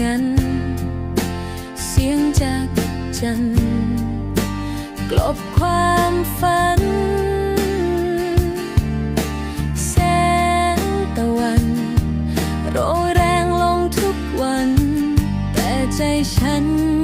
งั้น เสียงจากจันกลบความฝัน แสงตะวันโรแรงลงทุกวัน แต่ใจฉัน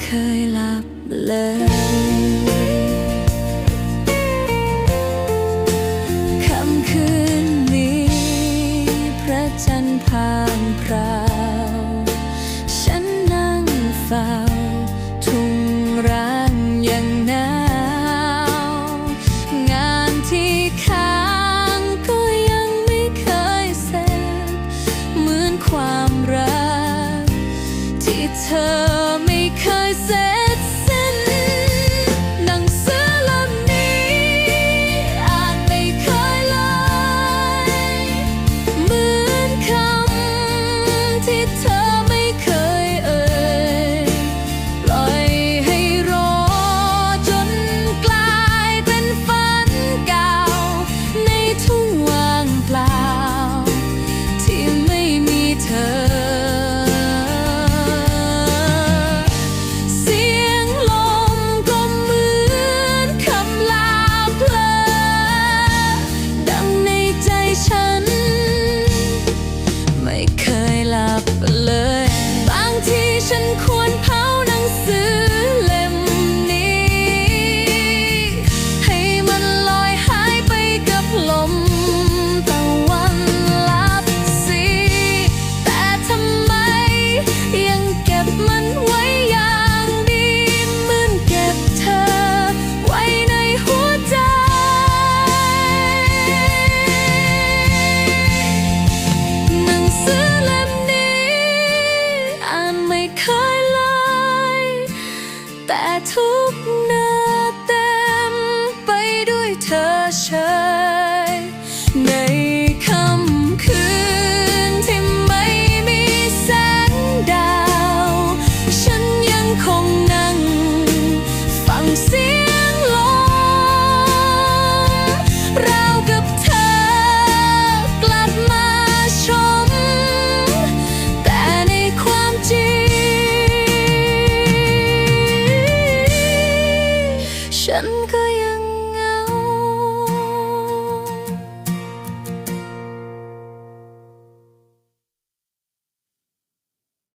เคยหลับเลยค่ำคืนนี้ พระจันทร์พา I